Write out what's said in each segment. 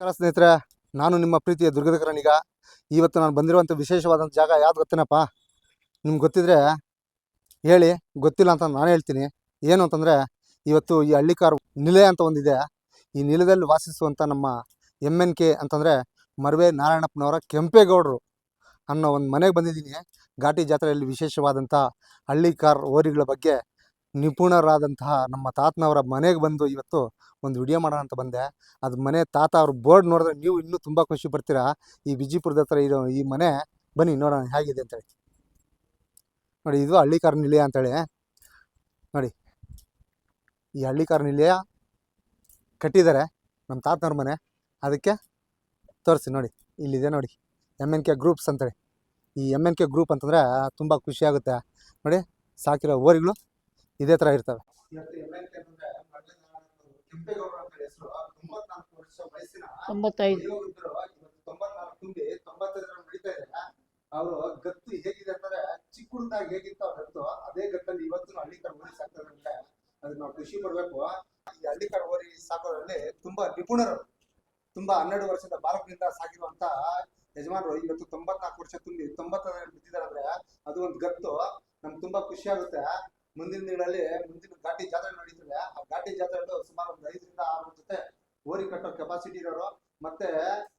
ನಮಸ್ಕಾರ ಸ್ನೇಹಿತರೆ, ನಾನು ನಿಮ್ಮ ಪ್ರೀತಿಯ ದುರ್ಗದಕರಣಿಗ ಇವತ್ತು ನಾನು ಬಂದಿರುವಂಥ ವಿಶೇಷವಾದಂಥ ಜಾಗ ಯಾವ್ದು ಗೊತ್ತೇನಪ್ಪ? ನಿಮ್ಗೆ ಗೊತ್ತಿದ್ರೆ ಹೇಳಿ, ಗೊತ್ತಿಲ್ಲ ಅಂತ ನಾನು ಹೇಳ್ತೀನಿ. ಏನು ಅಂತಂದರೆ, ಇವತ್ತು ಈ ಹಳ್ಳಿಕಾರ್ ನಿಲಯ ಅಂತ ಒಂದಿದೆ. ಈ ನಿಲಯದಲ್ಲಿ ವಾಸಿಸುವಂಥ ನಮ್ಮ ಎಂ ಎನ್ ಕೆ ಅಂತಂದರೆ ಮರ್ವೆ ನಾರಾಯಣಪ್ಪನವರ ಕೆಂಪೇಗೌಡರು ಅನ್ನೋ ಒಂದು ಮನೆಗೆ ಬಂದಿದ್ದೀನಿ. ಘಾಟಿ ಜಾತ್ರೆಯಲ್ಲಿ ವಿಶೇಷವಾದಂಥ ಹಳ್ಳಿಕಾರ್ ಓರಿಗಳ ಬಗ್ಗೆ ನಿಪುಣರಾದಂತಹ ನಮ್ಮ ತಾತನವರ ಮನೆಗೆ ಬಂದು ಇವತ್ತು ಒಂದು ವಿಡಿಯೋ ಮಾಡೋಣ ಅಂತ ಬಂದೆ. ಅದು ಮನೆ ತಾತ ಅವ್ರ ಬೋರ್ಡ್ ನೋಡಿದ್ರೆ ನೀವು ಇನ್ನೂ ತುಂಬ ಖುಷಿ ಪಡ್ತೀರಾ? ಈ ವಿಜಯಪುರದ ಹತ್ರ ಇರೋ ಈ ಮನೆ ಬನ್ನಿ ನೋಡೋಣ ಹೇಗಿದೆ ಅಂತೇಳಿ ನೋಡಿ, ಇದು ಹಳ್ಳಿಕಾರ ನಿಲಯ ಅಂತೇಳಿ ನೋಡಿ, ಈ ಹಳ್ಳಿಕಾರ ನಿಲಯ ಕಟ್ಟಿದ್ದಾರೆ ನಮ್ಮ ತಾತನವ್ರ ಮನೆ. ಅದಕ್ಕೆ ತೋರಿಸಿ ನೋಡಿ, ಇಲ್ಲಿದೆ ನೋಡಿ ಎಂ ಎನ್ ಕೆ ಗ್ರೂಪ್ಸ್ ಅಂತೇಳಿ ಈ ಎಂ ಎನ್ ಕೆ ಗ್ರೂಪ್ ಅಂತಂದರೆ ತುಂಬ ಖುಷಿ ಆಗುತ್ತೆ. ನೋಡಿ, ಸಾಕಿರೋ ಓರಿಗಳು ಇದೇ ಥರ ಇರ್ತವೆ. ಕೆಂಪೇಗೌಡರು ಅಂತ ಹೆಸರು ತೊಂಬತ್ನಾಲ್ಕು ವರ್ಷ ವಯಸ್ಸಿನ ತೊಂಬತ್ತೈದು. ಅವರು ಗತ್ತು ಹೇಗಿದೆ ಅಂತಂದ್ರೆ ಚಿಕ್ಕ ಹುಡುಗದಾಗ ಹೇಗಿತ್ತು ಅವ್ರ ಗತ್ತು? ಅದೇ ಗತ್ತಲ್ಲಿ ಇವತ್ತು ಹಳ್ಳಿಕಾರ್ ಓರಿ ಸಾಕ್ತಾರೆ ಅದನ್ನ ನಾವು ಖುಷಿ ಪಡ್ಬೇಕು ಈ ಹಳ್ಳಿಕಾರ್ ಓರಿ ಸಾಕೋದ್ರಲ್ಲಿ ತುಂಬಾ ನಿಪುಣರು. ತುಂಬಾ ಹನ್ನೆರಡು ವರ್ಷದ ಬಾಲಕರಿಂದ ಸಾಕಿರುವಂತ ಯಜಮಾನರು ಇವತ್ತು ತೊಂಬತ್ನಾಲ್ಕು ವರ್ಷ ತುಂಬಿ ತೊಂಬತ್ತರಲ್ಲಿ ಬಿದ್ದಿದ್ದಾರೆ ಅಂದ್ರೆ ಅದು ಒಂದು ಗತ್ತು. ನಮ್ಗೆ ತುಂಬಾ ಖುಷಿ ಆಗುತ್ತೆ. ಮುಂದಿನ ದಿನಗಳಲ್ಲಿ ಮುಂದಿನ ಘಾಟಿ ಜಾತ್ರೆ ನಡೀತದೆ. ಆ ಘಾಟಿ ಜಾತ್ರೆಯಲ್ಲೂ ಸುಮಾರು ಒಂದು ಐದರಿಂದ ಆರು ಜೊತೆ ಓರಿ ಕಟ್ಟೋ ಕೆಪಾಸಿಟಿ ಇರೋರು. ಮತ್ತೆ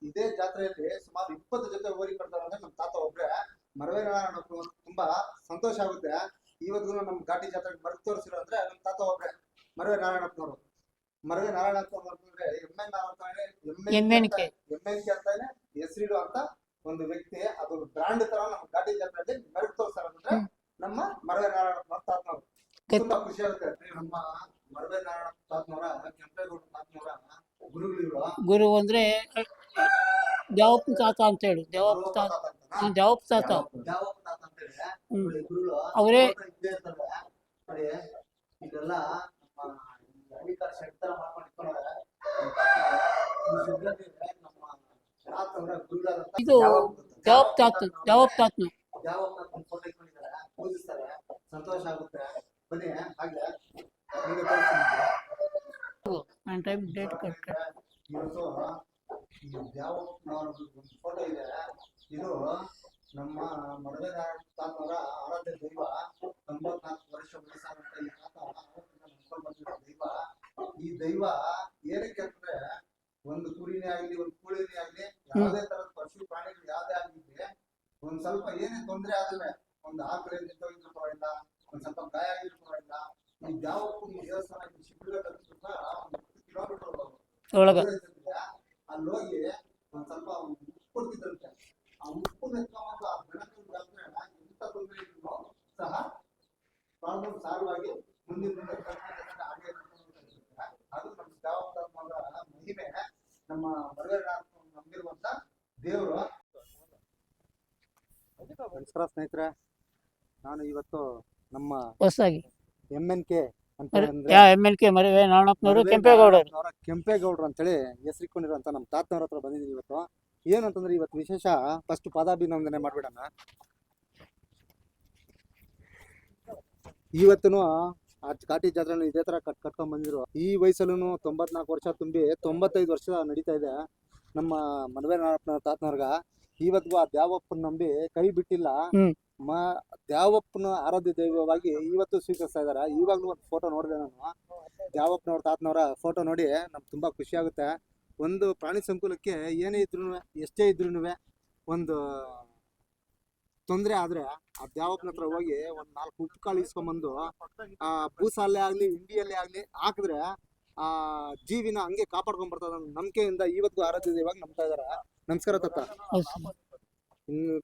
ಇದೇ ಜಾತ್ರೆಯಲ್ಲಿ ಸುಮಾರು ಇಪ್ಪತ್ತು ಜೊತೆ ಓರಿ ಕಟ್ತಾರೆ ಅಂದ್ರೆ ನಮ್ಮ ತಾತ ಒಬ್ರೆ. ಮರವೇ ನಾರಾಯಣ ತುಂಬಾ ಸಂತೋಷ ಆಗುತ್ತೆ. ಇವತ್ತಿಗೂ ನಮ್ಮ ಘಾಟಿ ಜಾತ್ರೆಗೆ ಮರೆತು ತೋರಿಸಿರೋ ಅಂದ್ರೆ ನಮ್ಮ ತಾತ ಒಬ್ರೆ ಮರವೆ ನಾರಾಯಣಪ್ಪನವರು ಮರವೆ ನಾರಾಯಣಪ್ಪನವ್ರೆ ಅಂತಂದ್ರೆ ಎಂ ಎನ್ ಅಂತಾನೆ MNK. ಎಂ ಎನ್ ಕೆ ಅಂತಾನೆ ಹೆಸರಿಡು ಅಂತ ಒಂದು ವ್ಯಕ್ತಿ ಅದು ಬ್ರಾಂಡ್ ತರ ನಮ್ಮ ಘಾಟಿ ಜಾತ್ರೆಯಲ್ಲಿ ಮೆರುಗು ತೋರಿಸ್ತಾರೆ ಅಂದ್ರೆ ನಮ್ಮ ಮರವೆ ಗೊತ್ತು. ತುಂಬಾ ಖುಷಿ ಆಗುತ್ತೆ ನಮ್ಮ ಮರವೆ ನಾರಾಯಣ ತಾತನವರ ಕೆಂಪೇಗೌಡ ತಾತನವರ ಗುರುಗಳಿರುವ ಗುರು ಅಂದ್ರೆ ದೇವಪ್ಪ ತಾತ ಅಂತ ಹೇಳಿ ದೇವಪ್ಪ ತಾತ. ದೇವಪ್ಪ ತಾತ. ಗುರುಗಳು. ಅವರೇ ಇದೆಲ್ಲ ನಮ್ಮ ತಾತವರ ಇದು ದೇವಪ್ಪ ತಾತ ದೇವಪ್ಪ ತಾತನು. ಯಾವಪ್ಪ ನಮ್ಮ ಫೋಟೋ ಇಟ್ಕೊಂಡಿದ್ದಾರೆ ಪೂಜಿಸ್ತಾರೆ. ಸಂತೋಷ ಆಗುತ್ತೆ. ಬನ್ನಿ ಹಾಗೆ ಟೈಮ್ ಡೇಟ್ ಕರೆಕ್ಟ್ ಇವತ್ತು ಯಾವ ಒಂದು ಫೋಟೋ ಇದೆ? ಇದು ನಮ್ಮ ಮಡವೆ ತಾತನವರ ಆರಾಧ್ಯ ದೈವ ತೊಂಬತ್ನಾಲ್ಕು ವರ್ಷ ವಯಸ್ಸಾದಂತ ಈ ತಾತ ನಡ್ಕೊಂಡು ಬಂದಿರೋ ದೈವ. ಈ ದೈವ ಏನಕ್ಕೆ ಅಂದ್ರೆ ಒಂದು ಕುರಿನೇ ಆಗ್ಲಿ ಒಂದು ಕೋಳಿನೇ ಆಗ್ಲಿ ಯಾವುದೇ ತರದ ಪಶು ಪ್ರಾಣಿಗಳು ಯಾವ್ದೇ ಆಗ್ಲಿ ಒಂದ್ ಸ್ವಲ್ಪ ಏನೇ ತೊಂದ್ರೆ ಆದ್ರೆ ಒಂದು ಆಕಳು ನಿಂತೋಗಿದ್ರು ಪರವಾಗಿಲ್ಲ ಒಂದ್ ಸ್ವಲ್ಪ ಗಾಯ ಆಗಿದ್ರು ಪರವಾಗಿಲ್ಲ ಈ ಯಾವಪ್ಪನ ದೇವಸ್ಥಾನ ಈ ಶಿಬಿರ ಒಂದು ಹತ್ತು ಕಿಲೋಮೀಟರ್ ಒಳಗ ಅಲ್ಲಿ ಹೋಗಿ ಒಂದ್ ಸ್ವಲ್ಪ ಉಪ್ಪು ಕೊಡ್ತಿದ್ರಂತೆ ಆ ಉಪ್ಪು ಎತ್ಕೊಂಡ್ಬಂದು ಆ ಬೆಳಕಿನ ಬಂದ್ರೆ ಎಂತ ತೊಂದರೆ ಇದ್ರು ಸಹ ಪ್ರಾಬ್ಲಮ್ ಸಾಲ್ವ್ ಆಗಿ ಮುಂದಿನ ದಿನ ಕರ್ಕೊಂಡು ಹೋಗ್ತಾರೆ, ಹಾಗೆ ಕರ್ಕೊಂಡು ಹೋಗ್ತಾರೆ. ಅದು ನಮ್ಮ ದೇವಸ್ಥಾನದ ಮಹಿಮೆ ನಮ್ಮ ಮರವೇರ ನಂಬಿರುವಂತ ದೇವರು ನಮಸ್ಕಾರ ಸ್ನೇಹಿತರೆ. ನಾನು ಇವತ್ತು ನಮ್ಮ ಹೊಸದಾಗಿ. ಎಂ ಎನ್ ಕೆ ಯಾ ಎಂ ಎಲ್ ಕೆ ಮರಿವೆ ನಾಣಪ್ಪನವರು ಕೆಂಪೇಗೌಡರು. ಅವರ ಕೆಂಪೇಗೌಡರು ಅಂತೇಳಿ ಹೆಸರಿಕೊಂಡಿರುವಂತ ನಮ್ಮ ತಾತನವ್ರ ಹತ್ರ ಬಂದಿದ್ದೀನಿ ಇವತ್ತು. ಏನಂತಂದ್ರೆ ಇವತ್ತು ವಿಶೇಷ? ಫಸ್ಟ್ ಪಾದಾಭಿನಂದನೆ ಮಾಡ್ಬಿಡೋಣ. ಇವತ್ತೂ ಆ ಘಾಟಿ ಜಾತ್ರೆ ಇದೇ ತರ ಕಟ್ ಕಟ್ಕೊಂಡ್ ಬಂದಿರು ಈ ವಯಸ್ಸಲ್ಲೂ ತೊಂಬತ್ನಾಲ್ಕು ವರ್ಷ ತುಂಬಿ ತೊಂಬತ್ತೈದು ವರ್ಷ ನಡೀತಾ ಇದೆ. ನಮ್ಮ ಮನವೇ ನಾರಪ್ಪನ ತಾತನವ್ರಗ. ಇವತ್ತಿಗೂ ಆ ದ್ಯಾವಪ್ಪನ ನಂಬಿ ಕೈ ಬಿಟ್ಟಿಲ್ಲ. ಮ ದ್ಯಾವಪ್ಪನ ಆರಾಧ್ಯ ದೈವವಾಗಿ ಇವತ್ತು ಸ್ವೀಕರಿಸ್ತಾ ಇದಾರೆ ಇವಾಗ ಒಂದು ಫೋಟೋ ನೋಡಿದೆ ನಾನು. ದ್ಯಾವಪ್ಪನವ್ರ ತಾತನವರ ಫೋಟೋ ನೋಡಿ ನಮ್ಗೆ ತುಂಬಾ ಖುಷಿ ಆಗುತ್ತೆ. ಒಂದು ಪ್ರಾಣಿ ಸಂಕುಲಕ್ಕೆ ಏನೇ ಇದ್ರು, ಎಷ್ಟೇ ಇದ್ರು ಒಂದು ತೊಂದರೆ ಆದ್ರೆ ಆ ದ್ಯಾವಪ್ಪನ ಹತ್ರ ಹೋಗಿ ಒಂದ್ ನಾಲ್ಕು ಉಪ್ಪು ಕಾಳು ಇಸ್ಕೊಂಬಂದು ಆ ಬೂಸಲ್ಲೇ ಆಗ್ಲಿ, ಹಿಂಡಿಯಲ್ಲೇ ಆಗ್ಲಿ ಹಾಕಿದ್ರೆ ಆ ಜೀವಿನ ಹಂಗೆ ಕಾಪಾಡ್ಕೊಂಡ್ ಬರ್ತದ ನಂಬಿಕೆಯಿಂದ ಇವತ್ತು ಆರಾಧ್ಯ ದೈವಾಗ ನಂಬ್ತಾ ಇದ್ದಾರೆ. ನಮಸ್ಕಾರ ತಾತ.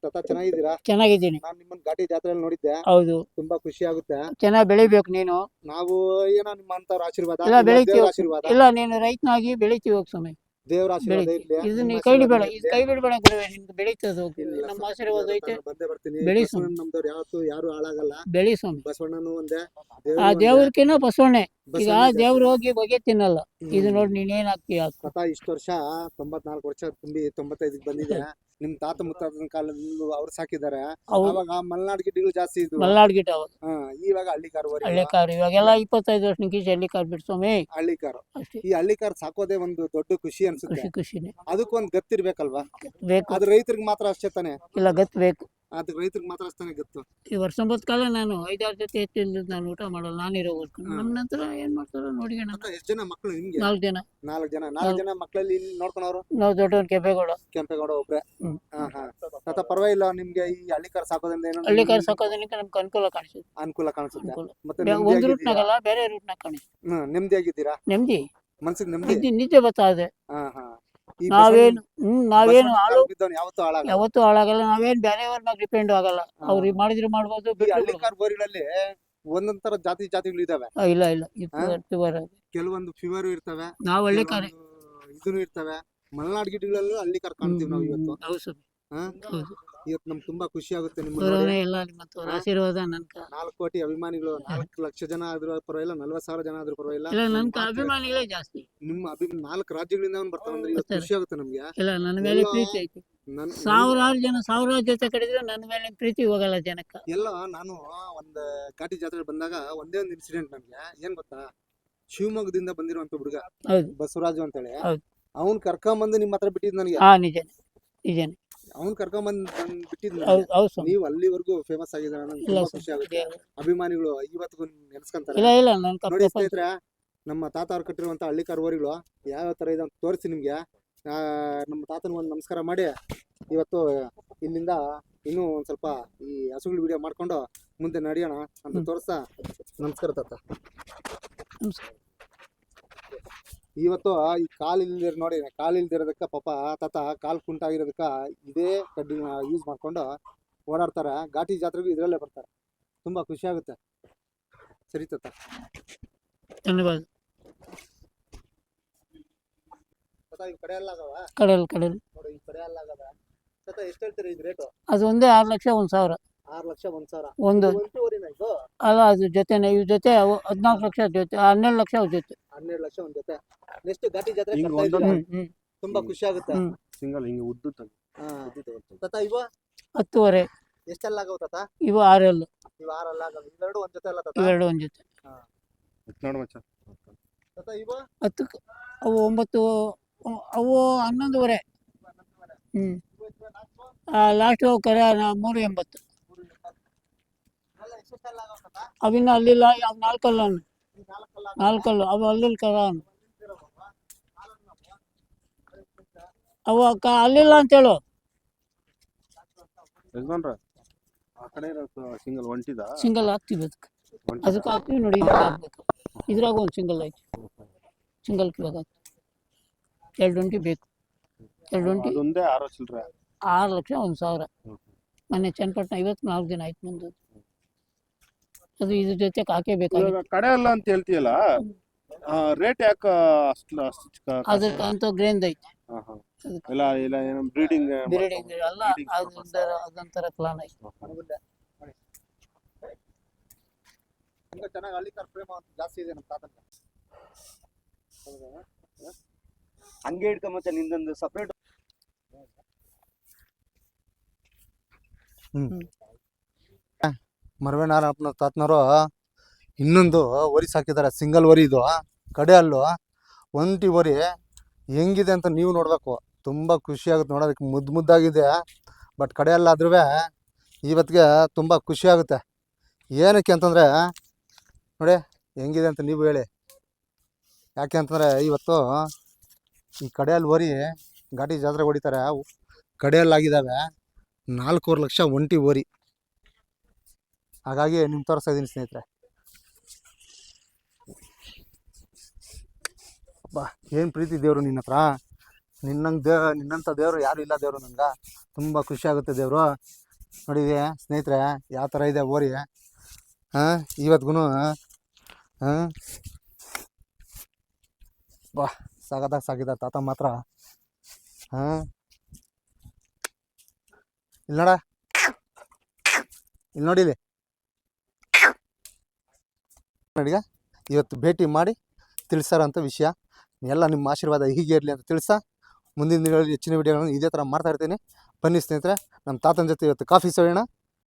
ತಾತ ಚೆನ್ನಾಗಿದ್ದೀರಾ? ಚೆನ್ನಾಗಿದ್ದೀನಿ. ನಾನು ನಿಮ್ಮನ್ನ ಘಾಟಿ ಜಾತ್ರೆಯಲ್ಲಿ ನೋಡಿದ್ದೆ. ಹೌದು. ತುಂಬಾ ಖುಷಿ ಆಗುತ್ತೆ. ಚೆನ್ನಾಗಿ ಬೆಳಿಬೇಕು ನೀನು. ನಾವು ಏನೋ ನಿಮ್ಮ ಅಂತವ್ರ ಆಶೀರ್ವಾದ ಇಲ್ಲ, ನಿಮ್ಮ ಬೆಳಿತೀವಿ. ದೇವ್ರ ಆಶೀರ್ವಾದ. ಇಲ್ಲ ನೀನು ರೈತನಾಗಿ ಬೆಳಿತೀವಿ ಹೋಗಿ ಸ್ವಾಮಿ. ದೇವರ ಆಶೀರ್ವಾದ ಬೆಳಿತೀವಿ. ಇರ್ಲಿ. ಇದು ನೀ ಕೈ ಬಿಡಬೇಡ ಇದು ಕೈ ಬಿಡಬೇಡ ಗುರುವೆ ನಿಮ್ಗೆ ಬೆಳೀತದೆ ಹೋಗಿ. ಇಲ್ಲ, ನಮ್ಮ ಆಶೀರ್ವಾದ ಐತೆ. ನಾನು ಬಂದೇ ಬರ್ತೀನಿ. ಬೆಳಿ ಬಸವಣ್ಣ ನಮ್ದವ್ರು ಯಾವತ್ತು ಯಾರು ಹಾಳಾಗಲ್ಲ. ಬೆಳಿ ಸ್ವಾಮಿ. ಬಸವಣ್ಣನು ಒಂದೇ ಆ ದೇವ್ರು ಒಂದೇ. ಬಸವಣ್ಣೆ. ಈಗ ದೇವ್ರು ಹೋಗಿ ಬಗೆ ತಿನ್ನಲ್ಲ ಇದು ನೋಡಿ ಏನ್ ಹಾಕ್ತೀಯ. ತಾತ ಇಷ್ಟು ವರ್ಷ ತೊಂಬತ್ನಾಲ್ಕು ವರ್ಷ ತುಂಬಿ ತೊಂಬತ್ತೈದಕ್ಕೆ ಬಂದಿದೆ. ನಿಮ್ ತಾತ ಮುತ್ತಾತನ ಕಾಲದಲ್ಲೂ ಅವ್ರು ಸಾಕಿದ್ದಾರೆ. ಅವು ಅವಾಗ ಮಲ್ನಾಡ್ ಗಿಡಗಳು ಜಾಸ್ತಿ ಇದ್ವು. ಮಲ್ನಾಡ್ ಗಿಡ ಅವು. ಹಾ, ಇವಾಗ ಹಳ್ಳಿ ಕಾರ್ ಹಳ್ಳಿ ಕಾರು ಇವಾಗೆಲ್ಲ ಇಪ್ಪತ್ತೈದು ವರ್ಷ ನಿಂಕಿಸಿ ಹಳ್ಳಿ ಕಾರ್ ಸ್ವಾಮಿ. ಹಳ್ಳಿ ಕಾರ್ ಅಷ್ಟೇ. ಈ ಹಳ್ಳಿ ಕಾರ್ ಸಾಕೋದೇ ಒಂದು ದೊಡ್ಡ ಖುಷಿ ಅನ್ಸುತ್ತೆ. ಖುಷಿ ಖುಷಿನೇ. ಅದಕ್ಕೊಂದ್ ಗತ್ತಿರ್ಬೇಕಲ್ವಾ? ಬೇಕು. ಅದು ರೈತರಿಗೆ ಮಾತ್ರ ಅಷ್ಟೇ ತಾನೆ? ಇಲ್ಲ ಗತ್ ಬೇಕು. ಅದಕ್ಕೆ ರೈತರಿಗೆ ಮಾತ್ರ ಅಷ್ಟೇ ಗತ್ತು. ಈ ವರ್ಷ ಕಾಲ ನಾನು ಐದಾರು ಜೊತೆ ಹೆಚ್ಚಿಂದ ನಾನು ಊಟ ಮಾಡಲ್ಲ ನಾನಿರೋ ಇರೋ ನಮ್ಮ ನಂತರ ಏನ್ ಮಾಡ್ತಾರೋ ನೋಡಿ ಅಂತ ಎಷ್ಟ್ ಜನ ಮಕ್ಕಳು ನಿಮ್ಗೆ? ನಾಲ್ಕು ಜನ. ನಾಲ್ಕು ಜನ. ನಾಲ್ಕು ಜನ ಮಕ್ಕಳಲ್ಲಿ ಇಲ್ಲಿ ನೋಡ್ಕೊಂಡವ್ರು ನಾವು ದೊಡ್ಡವ್ರು ಕೆಂಪೇಗೌಡ. ಕೆಂಪೇಗೌಡ ಒಬ್ರೆ. ಹ್ಮ್. ಹಾ ಹಾ. ತಾತ ಪರವಾಗಿಲ್ಲ ನಿಮ್ಗೆ ಈ ಹಳ್ಳಿಕಾರ ಸಾಕೋದ್ರಿಂದ ಏನು ಹಳ್ಳಿ ಕಾರ್ ಸಾಕೋದಕ್ಕೆ ನಮ್ಗೆ ಅನುಕೂಲ ಕಾಣಿಸುತ್ತೆ. ಅನುಕೂಲ ಕಾಣಿಸುತ್ತೆ. ಮತ್ತೆ ಒಂದು? ರೂಟ್ನಾಗಲ್ಲ ಬೇರೆ ರೂಟ್ನಾಗ ಕಾಣಿಸುತ್ತೆ ಹ್ಮ್ ನೆಮ್ಮದಿಯಾಗಿದ್ದೀರಾ ನೆಮ್ಮದಿ. ಮನ್ಸಿಗೆ ನೆಮ್ಮದಿ? ನಿದ್ದೆ ನೆಮ್ದಿ ಬರ್ತಾ ಇದೆ. ಹಾ ಹಾ. ನಾವೇನು ಹ್ಮ್ ನಾವೇನು ಹಾಳು ಬಿದ್ದವ್ನು? ಯಾವತ್ತೂ ಹಾಳಾಗಲ್ಲ ನಾವೇನ್ ಬೇರೆಯವ್ರನ್ನ ಡಿಪೆಂಡ್ ಆಗಲ್ಲ. ಅವ್ರು ಮಾಡಿದ್ರೆ ಮಾಡ್ಬೋದು ಈ ಬಿಟ್ರೆ ಹಳ್ಳಿ ಬಿಡ್ಬೋದು. ಕಾರ್ ಬೋರಿಗಳಲ್ಲಿ ಒಂದೊಂದ್ ತರ ಜಾತಿ ಜಾತಿಗಳು ಇದಾವೆ. ಆ, ಇಲ್ಲ ಇಲ್ಲ. ಇದು ಹಾ? ಪ್ಯೂರ್ ಕೆಲವೊಂದು ಫಿವರ್ ಇರ್ತವೆ ನಾವ್ ಹಳ್ಳಿ ಕಾರ್ ಕೆಲವೊಂದು ಇದನ್ನು ಇರ್ತವೆ. ಮಲೆನಾಡ್ ಗಿಡಗಳಲ್ಲೂ ಹಳ್ಳಿ ಕಾರ್ ಕಾಣ್ತೀವಿ ನಾವು ಇವತ್ತು. ಹೌದು ಸ್ವಾಮಿ. ಹಾ? ಹೌದು. ಇವತ್ತು ನಮ್ಗೆ ತುಂಬಾ ಖುಷಿ ಆಗುತ್ತೆ ನಿಮ್ಮ ಆಶೀರ್ವಾದ ನನ್ಕ. ನಾಲ್ಕು ಕೋಟಿ ಅಭಿಮಾನಿಗಳು ನಾಲ್ಕು ಲಕ್ಷ ಜನ ಆದ್ರೂ ಪರವಾಗಿಲ್ಲ ನಲ್ವತ್ ಸಾವಿರ ಜನ ಆದ್ರೂ ಪರವಾಗಿಲ್ಲ. ಇಲ್ಲ ನನ್ಕ ಅಭಿಮಾನಿಗಳೇ ಜಾಸ್ತಿ. ನಿಮ್ಮ ಅಭಿ ನಾಲ್ಕು ರಾಜ್ಯಗಳಿಂದ ಅವ್ನು ಬರ್ತಾನೆ ಅಂದ್ರೆ ಇವತ್ತು ಬರ್ತಾರೆ. ಖುಷಿ ಆಗುತ್ತೆ ನಮ್ಗೆ. ಇಲ್ಲ ನನ್ನ ಮೇಲೆ ಎಲ್ಲ ಪ್ರೀತಿ ಐತಿ. ನನ್ ಸಾವಿರಾರು ಜನ ಸಾವಿರಾರು ಜೊತೆ ಕಡಿದ್ರೆ ನನ್ನ ಮೇಲೆ ಪ್ರೀತಿ ಹೋಗಲ್ಲ ಜನಕ್ಕ. ಎಲ್ಲ ನಾನು ಒಂದ್ ಘಾಟಿ ಜಾತ್ರೆ ಬಂದಾಗ ಒಂದೇ ಒಂದು ಇನ್ಸಿಡೆಂಟ್ ನನ್ಗೆ. ಏನ್ ಗೊತ್ತಾ? ಶಿವಮೊಗ್ಗದಿಂದ ಬಂದಿರುವಂತ ಹುಡುಗ ಹೌದು. ಬಸವರಾಜು ಅಂತೇಳಿ. ಹೌದು. ಅವ್ನ್ ಕರ್ಕೊಂಬಂದು ನಿಮ್ಮ ಹತ್ರ ಬಿಟ್ಟಿದ್ ನನಗೆ. ಹಾ ನಿಜನೇ ನಿಜನೇ. ಅವ್ನ್ ಕರ್ಕೊಂಬಂದ್ ಬಂದ್ ಬಿಟ್ಟಿದ್ ನನಗೆ. ಹೌದು ಹೌದು ಸ್ವಾಮಿ ನೀವು ಅಲ್ಲಿವರೆಗೂ ಫೇಮಸ್ ನಂಗೆ ಇಲ್ಲ ತುಂಬಾ ಖುಷಿ ಆಗುತ್ತೆ. ಅಭಿಮಾನಿಗಳು ಇವತ್ತಿಗೂ ನೆನ್ಸ್ಕೊಂತಾರೆ ಇಲ್ಲ ಇಲ್ಲ ನನ್ ನೋಡಿ ಸ್ನೇಹಿತರೆ ನಮ್ಮ ತಾತ ಅವ್ರು ಕಟ್ಟಿರುವಂತ ಹಳ್ಳಿ ಕಾರುವರಿಗಳು ಯಾವ ತರ ಇದೆ ಅಂತ ತೋರಿಸಿ ನಿಮ್ಗೆ ಆ, ನಮ್ಮ ತಾತನ ಒಂದು ನಮಸ್ಕಾರ ಮಾಡಿ ಇವತ್ತು ಇಲ್ಲಿಂದ ಇನ್ನೂ ಒಂದ್ ಸ್ವಲ್ಪ ಈ ಹಸುಗಳ ವಿಡಿಯೋ ಮಾಡ್ಕೊಂಡು ಮುಂದೆ ನಡೆಯೋಣ ಅಂತ. ತೋರಿಸ್ತಾ ನಮಸ್ಕಾರ ತಾತ ನಮಸ್ಕಾರ. ಇವತ್ತು ಈ ಕಾಲು ಇಲ್ದಿರ ನೋಡಿ ಕಾಲು ಇಲ್ದಿರೋದಕ್ಕ ಪಾಪ ತಾತ ಕಾಲ್ ಕುಂಟಾಗಿರೋದಕ್ಕ ಇದೇ ಕಡ್ಡಿ ಯೂಸ್ ಮಾಡ್ಕೊಂಡು ಓಡಾಡ್ತಾರೆ. ಘಾಟಿ ಜಾತ್ರೆಗೂ ಇದರಲ್ಲೇ ಬರ್ತಾರೆ. ತುಂಬಾ ಖುಷಿ ಆಗುತ್ತೆ. ಸರಿ ತಾತ. ಧನ್ಯವಾದ. ತಾತ ಈ ಕಡೆ ಎಲ್ಲ ಆಗವ ಕಡಲ್ ಕಡಲ್ ನೋಡಿ ಈ ಕಡೆ ಎಲ್ಲ ಆಗವ ತಾತ ಎಷ್ಟು ಹೇಳ್ತೀರಿ ಇದು ರೇಟು ಅದು ಒಂದೇ ಆರು ಲಕ್ಷ ಒಂದ್ ಸಾವಿರ. ಆರು ಲಕ್ಷ ಒಂದ್ ಸಾವಿರ. ಒಂದು. ಅಲ್ಲ ಅದು ಜೊತೆನೆ ಇವ್ ಜೊತೆ ಹದಿನಾಲ್ಕು ಲಕ್ಷ ಜೊತೆ ಹನ್ನೆರಡು ಲಕ್ಷ ಜೊತೆ. ಹನ್ನೆರಡು ಲಕ್ಷ ಒಂದ್ ಜೊತೆ. ನೆಕ್ಸ್ಟ್ ಘಾಟಿ ಜಾತ್ರೆ ಹಿಂಗ್ ಕಟ್ತಾ ಒಂದೊಂದು- ಇದೀವಿ. ಹ್ಮ್ ಹ್ಮ್. ತುಂಬಾ ಖುಷಿ ಆಗುತ್ತೆ. ಹ್ಮ್. ಸಿಂಗಲ್ ಹಿಂಗೆ ಉದ್ದು ಹಾ. ತಾತ ಇವ? ಹತ್ತುವರೆ. ಎಷ್ಟೆಲ್ಲ ಆಗೋ ತಾತ? ಇವು ಆರೆಲ್ಲು. ಇವ ಆರಲ್ಲ ಆಗಲ್ಲ. ಇವೆರಡು ಒಂದ್ ಜೊತೆ ಅಲ್ಲ ತಾತ? ಇವೆರಡು ಒಂದ್ ಜೊತೆ. ನೋಡು ಮಚ್ಚ. ತಾತ ಇವ? ಹತ್ತು ಅವು ಒಂಬತ್ತು ಅವು- ಅವು ಹನ್ನೊಂದುವರೆ. ಹ್ಮ್. ಲಾಸ್ಟ್ ಕರ ಮೂರು ಎಂಬತ್ತು. ಎಲ್ಲ ಎಷ್ಟೆಲ್ಲ ಆಗವ ತಾತ? ಅವಿನ್ನ ಅಲ್ಲಿಲ್ಲ ಯಾವ ನಾಲ್ಕಲ್ಲ ಈ ನಾಲ್ಕಲ್ಲ ಅವು ಅಲ್ಲಿ ಕರ. ಅವು ಅಕ್ಕ ಅಲ್ಲಿಲ್ಲ ಅಂತೇಳು ಯಜಮಾನ್ರ ಆ ಕಡೆ ಸಿಂಗಲ್ ಒಂಟಿದ? ಸಿಂಗಲ್ ಹಾಕ್ತೀವಿ ಅದಕ್ಕೆ. ಅದಕ್ಕೆ ಹಾಕ್ತೀವಿ ನೋಡಿ ಹಾಕ್ಬೇಕು. ಇದ್ರಾಗ ಒಂದು ಸಿಂಗಲ್ ಐತಿ ಸಿಂಗಲ್ ಇವಾಗ ಎರಡು ಒಂಟಿ ಬೇಕು. ಎರಡು ಒಂಟಿ ಅದೊಂದೇ ಆರು ಚಿಲ್ರೆ. ಆರು ಲಕ್ಷ ಒಂದು ಸಾವಿರ. ಮೊನ್ನೆ ಚನ್ನಪಟ್ಟಣ ಐವತ್ತು ನಾಲ್ಕು ದಿನ ಆಯ್ತು ಮುಂದೆ ಅದು ಇದ್ರ ಜೊತೆ ಹಾಕೇಬೇಕಾಗಿತ್ತು. ಕಡೆ ಅಲ್ಲ ಅಂತ ಹೇಳ್ತೀಯಲ್ಲ ರೇಟ್ ಯಾಕೆ ಅಷ್ಟು ಅಷ್ಟು ಚಿಕ್ಕ- ಅದಕ್ಕೆ ಅಂತ ಗ್ರೇಂದ್ ಐತಿ. ಹಾ, ಹಾ. ಇಲ್ಲ ಇಲ್ಲ ಏನೋ ಬ್ರೀಡಿಂಗ್ ಬಿರಡಿ ಅಲ್ಲ ಅದೊಂಥರ ಅದೊಂಥರ ಪ್ಲಾನ್ ಐತೆ. ಚೆನ್ನಾಗಿ ಅಲ್ಲಿ ಕಾರ್ ಪ್ರೇಮ ಅಂತ ಜಾಸ್ತಿ ಇದೆ ನಮ್ಮ ತಾತನ ಹಂಗೆ ಇಟ್ಕೊಂಬತ್ತೆ ನಿಂದೊಂದು ಸಪ್ರೇಟ್ ಮರವೇನಾರಪ್ಪನ ತಾತನವರು ಇನ್ನೊಂದು ವರಿ ಸಾಕಿದ್ದಾರೆ, ಸಿಂಗಲ್ ವರಿ ಇದು. ಕಡೆ ಅಲ್ಲು ಒಂಟಿ ವರಿ ಹೆಂಗಿದೆ ಅಂತ ನೀವು ನೋಡಬೇಕು. ತುಂಬ ಖುಷಿ ಆಗುತ್ತೆ ನೋಡೋದಕ್ಕೆ ಮುದ್ದು ಮುದ್ದಾಗಿದೆ. ಬಟ್ ಕಡೆಯಲ್ಲಾದ್ರೂ ಇವತ್ತಿಗೆ ತುಂಬ ಖುಷಿ ಆಗುತ್ತೆ. ಏನಕ್ಕೆ ಅಂತಂದರೆ, ನೋಡಿ ಹೆಂಗಿದೆ ಅಂತ ನೀವು ಹೇಳಿ. ಯಾಕೆ ಅಂತಂದರೆ ಇವತ್ತು ಈ ಕಡೆಯಲ್ಲಿ ಒರಿ ಘಾಟಿ ಜಾತ್ರೆ ಹೊಡಿತಾರೆ. ಕಡೆಯಲ್ಲಾಗಿದ್ದಾವೆ ನಾಲ್ಕೂವರೆ ಲಕ್ಷ ಒಂಟಿ ವರಿ ಹಾಗಾಗಿ ನಿಮ್ಮ ತೋರಿಸ್ತಾ ಇದ್ದೀನಿ ಸ್ನೇಹಿತರೆ. ಬಾ, ಏನು ಪ್ರೀತಿ ದೇವರು ನಿನ್ನ ಹತ್ರ? ನಿನ್ನಂಗೆ ದೇ ನಿನ್ನಂಥ ದೇವರು ಯಾರು ಇಲ್ಲ ದೇವರು ನನಗೆ. ತುಂಬ ಖುಷಿ ಆಗುತ್ತೆ ದೇವರು. ನೋಡಿದೆ ಸ್ನೇಹಿತರೆ, ಯಾವ ಥರ ಇದೆ ಓರಿ. ಹಾಂ ಇವತ್ತಿಗೂ ಹಾಂ. ಬಾ ಸಾಗದಾಗ ಸಾಗಿದ ತಾತ ಮಾತ್ರ. ಹಾಂ. ಇಲ್ಲಿ ನೋಡ ಇಲ್ಲಿ ನೋಡಿಲಿ ನಡಿಗ ಇವತ್ತು ಭೇಟಿ ಮಾಡಿ ತಿಳಿಸಾರಂಥ ವಿಷಯ. ಎಲ್ಲ ನಿಮ್ಮ ಆಶೀರ್ವಾದ ಹೀಗೆ ಇರಲಿ ಅಂತ ತಿಳಿಸಾ ಮುಂದಿನ ದಿನಗಳಲ್ಲಿ ಹೆಚ್ಚಿನ ವಿಡಿಯೋಗಳನ್ನು ಇದೇ ಥರ ಮಾಡ್ತಾ ಇರ್ತೀನಿ. ಬನ್ನಿ ಸ್ನೇಹಿತರೆ ನಮ್ಮ ತಾತನ ಜೊತೆ ಇವತ್ತು ಕಾಫಿ ಸೋಯೋಣ.